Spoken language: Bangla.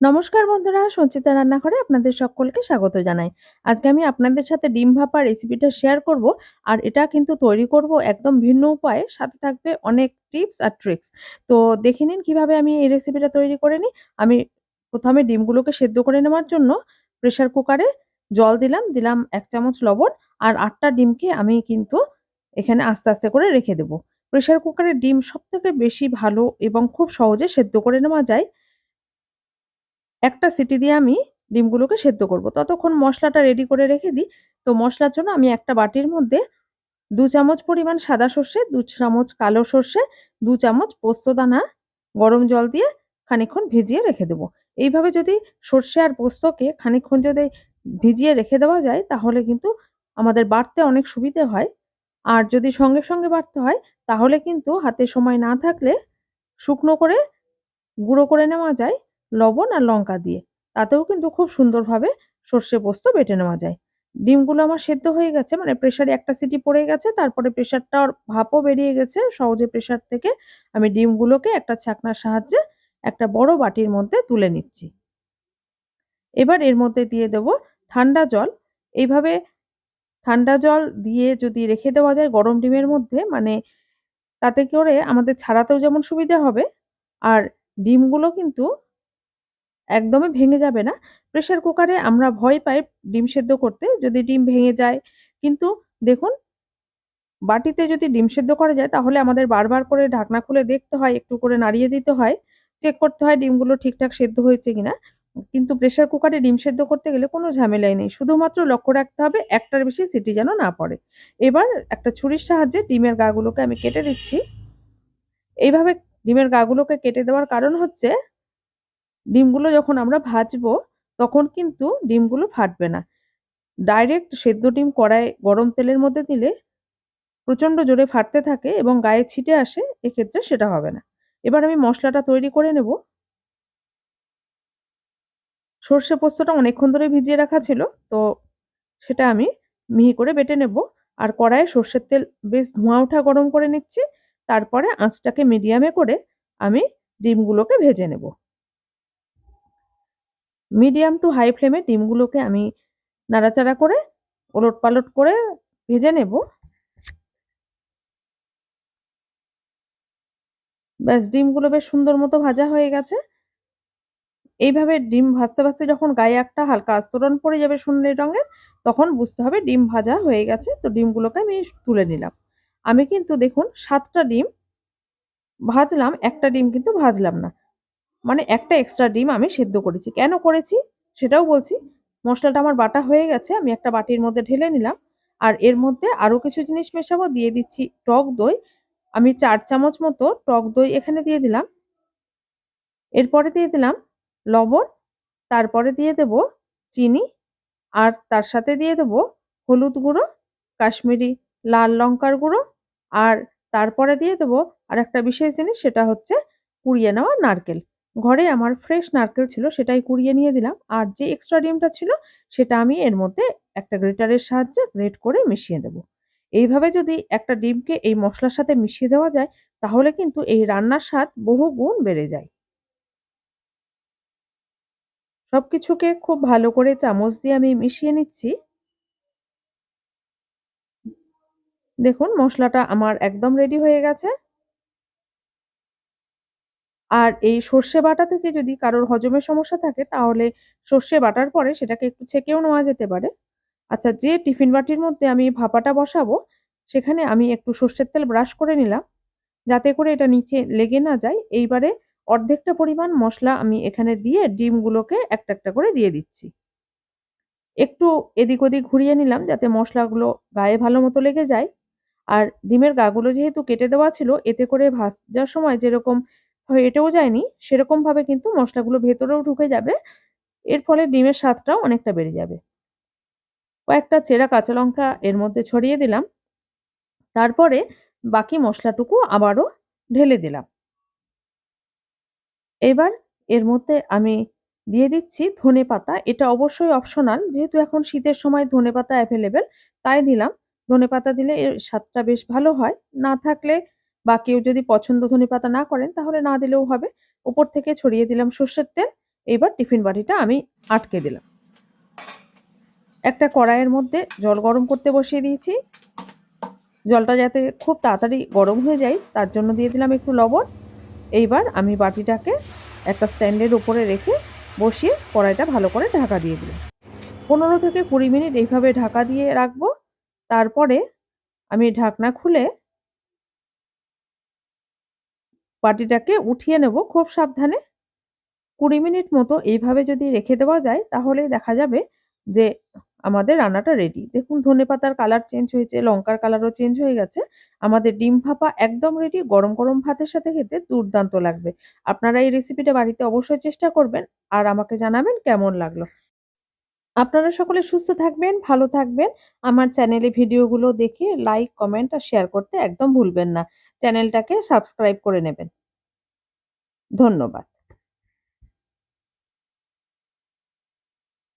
নমস্কার বন্ধুরা, সঞ্চিতা রান্নাঘরে আপনাদের সকলকে স্বাগত জানাই। আজকে আমি আপনাদের সাথে ডিম ভাপা রেসিপিটা শেয়ার করব। আর এটা কিন্তু তৈরি করব একদম ভিন্ন উপায়ে, সাথে থাকবে অনেক টিপস আর ট্রিক্স। তো দেখে নিন কীভাবে আমি এই রেসিপিটা তৈরি করে নিই। আমি প্রথমে ডিমগুলোকে সেদ্ধ করে নেওয়ার জন্য প্রেশার কুকারে জল দিলাম, দিলাম এক চামচ লবণ আর আটটা ডিমকে আমি কিন্তু এখানে আস্তে, আস্তে করে রেখে দেব। প্রেশার কুকারের ডিম সবথেকে বেশি ভালো এবং খুব সহজে সেদ্ধ করে নেওয়া যায়। একটা সিটি দিয়ে আমি ডিমগুলোকে সেদ্ধ করব। ততক্ষণ মশলাটা রেডি করে রেখে দিই। তো মশলার জন্য আমি একটা বাটির মধ্যে দু চামচ পরিমাণ সাদা সর্ষে, দু চামচ কালো সর্ষে, দু চামচ পোস্তদানা গরম জল দিয়ে খানিকক্ষণ ভিজিয়ে রেখে দেবো। এইভাবে যদি সর্ষে আর পোস্তকে খানিকক্ষণ যদি ভিজিয়ে রেখে দেওয়া যায় তাহলে কিন্তু আমাদের বাড়তে অনেক সুবিধে হয়। আর যদি সঙ্গে, সঙ্গে বাড়তে হয় তাহলে কিন্তু হাতে সময় না থাকলে শুকনো করে গুঁড়ো করে নেওয়া যায় লবণ আর লঙ্কা দিয়ে। তাতেও কিন্তু খুব সুন্দরভাবে সর্ষে পোস্ত বেটে নেওয়া যায়। ডিমগুলো আমার সেদ্ধ হয়ে গেছে মানে প্রেশারে একটা সিটি পড়ে গেছে, তারপরে প্রেসারটার ভাপও বেরিয়ে গেছে সহজে প্রেশার থেকে আমি ডিমগুলোকে একটা ছাঁকনার সাহায্যে একটা বড় বাটির মধ্যে তুলে নিচ্ছি। এবার এর মধ্যে দিয়ে দেব ঠান্ডা জল। এইভাবে ঠান্ডা জল দিয়ে যদি রেখে দেওয়া যায় গরম ডিমের মধ্যে মানে তাতে করে আমাদের ছাড়াতেও যেমন সুবিধা হবে, আর ডিমগুলো কিন্তু একদমই ভেঙে যাবে না। প্রেশার কুকারে আমরা ভয় পাই ডিম সেদ্ধ করতে যদি ডিম ভেঙে যায়। কিন্তু দেখুন বাটিতে যদি ডিম সেদ্ধ করা যায় তাহলে আমাদের বারবার করে ঢাকনা খুলে দেখতে হয়, একটু করে নাড়িয়ে দিতে হয়, চেক করতে হয় ডিমগুলো ঠিকঠাক সেদ্ধ হয়েছে কিনা। কিন্তু প্রেশার কুকারে ডিম সেদ্ধ করতে গেলে কোনো ঝামেলাই নেই। শুধুমাত্র লক্ষ্য রাখতে হবে একটার বেশি সিটি যেন না পড়ে। এবার একটা ছুরির সাহায্যে ডিমের গাগুলোকে আমি কেটে দিচ্ছি। এইভাবে ডিমের গাগুলোকে কেটে দেওয়ার কারণ হচ্ছে ডিমগুলো যখন আমরা ভাজবো, তখন কিন্তু ডিমগুলো ফাটবে না। ডাইরেক্ট সেদ্ধ ডিম কড়ায় গরম তেলের মধ্যে দিলে প্রচণ্ড জোরে ফাটতে থাকে এবং গায়ে ছিটে আসে, এক্ষেত্রে সেটা হবে না। এবার আমি মশলাটা তৈরি করে নেব। সর্ষে পোস্তটা অনেকক্ষণ ধরে ভিজিয়ে রাখা ছিল, তো সেটা আমি মিহি করে বেটে নেব আর কড়াইয়ে সর্ষের তেল বেশ ধোঁয়া ওঠা গরম করে নিচ্ছি তারপরে আঁচটাকে মিডিয়ামে করে আমি ডিমগুলোকে ভেজে নেব মিডিয়াম টু হাই ফ্লেমে ডিমগুলোকে আমি নাড়াচাড়া করে ওলট পালট করে ভেজে নেব। ব্যাস, ডিমগুলো বেশ সুন্দর মতো ভাজা হয়ে গেছে। এইভাবে ডিম ভাজতে ভাজতে যখন গায়ে একটা হালকা আস্তরণ পড়ে যাবে সোনালি রঙের, তখন বুঝতে হবে ডিম ভাজা হয়ে গেছে। তো ডিমগুলোকে আমি তুলে নিলাম। আমি কিন্তু দেখুন সাতটা ডিম ভাজলাম, একটা ডিম কিন্তু ভাজলাম না। মানে একটা এক্সট্রা ডিম আমি সেদ্ধ করেছি। কেন করেছি? সেটাও বলছি, মশলাটা আমার বাটা হয়ে গেছে, আমি একটা বাটির মধ্যে ঢেলে নিলাম। আর এর মধ্যে আরও কিছু জিনিস মেশাবো, দিয়ে দিচ্ছি টক দই। আমি চার চামচ মতো টক দই এখানে দিয়ে দিলাম। এরপরে দিয়ে দিলাম লবণ, তারপরে দিয়ে দেব চিনি, আর তার সাথে দিয়ে দেব হলুদ গুঁড়ো, কাশ্মীরি লাল লঙ্কার গুঁড়ো, আর তারপরে দিয়ে দেবো আর একটা বিশেষ জিনিস, সেটা হচ্ছে পুড়িয়ে নেওয়া নারকেল। ঘরে আমার ফ্রেশ নারকেল ছিল সেটাই কুড়িয়ে নিয়ে দিলাম। আর যে এক্সট্রা ডিমটা ছিল সেটা আমি এর মধ্যে একটা গ্রেটারের সাহায্যে গ্রেট করে মিশিয়ে দেব। এইভাবে যদি একটা ডিমকে এই মশলার সাথে মিশিয়ে দেওয়া যায়, তাহলে কিন্তু এই রান্নার স্বাদ বহু গুণ বেড়ে যায়। সব কিছুকে খুব ভালো করে চামচ দিয়ে আমি মিশিয়ে নিচ্ছি। দেখুন, মশলাটা আমার একদম রেডি হয়ে গেছে। আর এই সর্ষে বাটা থেকে যদি কারোর হজমের সমস্যা থাকে, তাহলে সর্ষে বাটার পরে সেটাকে একটু ছেঁকেও নেওয়া যেতে পারে। আচ্ছা যে টিফিন বাটির মধ্যে আমি ভাপাটা বসাবো, সেখানে আমি একটু সর্ষের তেল ব্রাশ করে নিলাম, যাতে করে এটা নিচে লেগে না যায়। এইবারে অর্ধেকটা পরিমাণ মশলা আমি এখানে দিয়ে ডিমগুলোকে একটা একটা করে দিয়ে দিচ্ছি। একটু এদিক ওদিক ঘুরিয়ে নিলাম যাতে মশলাগুলো গায়ে ভালো মতো লেগে যায়। আর ডিমের গাগুলো যেহেতু কেটে দেওয়া ছিল, এতে করে ভাজার সময় যেরকম হেঁটেও যায়নি সেরকমভাবে কিন্তু মশলাগুলো ভেতরেও ঢুকে যাবে, এর ফলে ডিমের স্বাদটাও অনেকটা বেড়ে যাবে। কয়েকটা চেরা কাঁচা লঙ্কা এর মধ্যে ছড়িয়ে দিলাম, তারপরে বাকি মশলাটুকু আবারও ঢেলে দিলাম। এবার এর মধ্যে আমি দিয়ে দিচ্ছি ধনে পাতা, এটা অবশ্যই অপশনাল যেহেতু এখন শীতের সময় ধনে পাতা অ্যাভেলেবেল তাই দিলাম। ধনে পাতা দিলে এর স্বাদটা বেশ ভালো হয়, না থাকলে বা কেউ যদি পছন্দ ধনে পাতা না করেন, তাহলে না দিলেও হবে। উপর থেকে ছড়িয়ে দিলাম সর্ষের তেল এইবার টিফিন বাটিটা আমি আটকে দিলাম। একটা কড়াইয়ের মধ্যে জল গরম করতে বসিয়ে দিয়েছি। জলটা যাতে খুব তাড়াতাড়ি গরম হয়ে যায়, তার জন্য দিয়ে দিলাম একটু লবণ। এইবার আমি বাটিটাকে একটা স্ট্যান্ডের উপরে রেখে বসিয়ে কড়াইটা ভালো করে ঢাকা দিয়ে দিলাম। পনেরো থেকে কুড়ি মিনিট এইভাবে ঢাকা দিয়ে রাখব। তারপরে আমি ঢাকনা খুলে বাটিটাকে উঠিয়ে নেব খুব সাবধানে। কুড়ি মিনিট মতো এইভাবে যদি রেখে দেওয়া যায়, তাহলে দেখা যাবে যে আমাদের রান্নাটা রেডি দেখুন, ধনে পাতার কালার চেঞ্জ হয়েছে, লঙ্কার কালারও চেঞ্জ হয়ে গেছে। আমাদের ডিম ভাপা একদম রেডি গরম গরম ভাতের সাথে খেতে দুর্দান্ত লাগবে। আপনারা এই রেসিপিটা বাড়িতে অবশ্যই চেষ্টা করবেন। আর আমাকে জানাবেন কেমন লাগল। আপনারা সকলে সুস্থ থাকবেন, ভালো থাকবেন। আমার চ্যানেলে ভিডিওগুলো দেখে লাইক কমেন্ট আর শেয়ার করতে একদম ভুলবেন না। চ্যানেলটাকে সাবস্ক্রাইব করে নেবেন। ধন্যবাদ।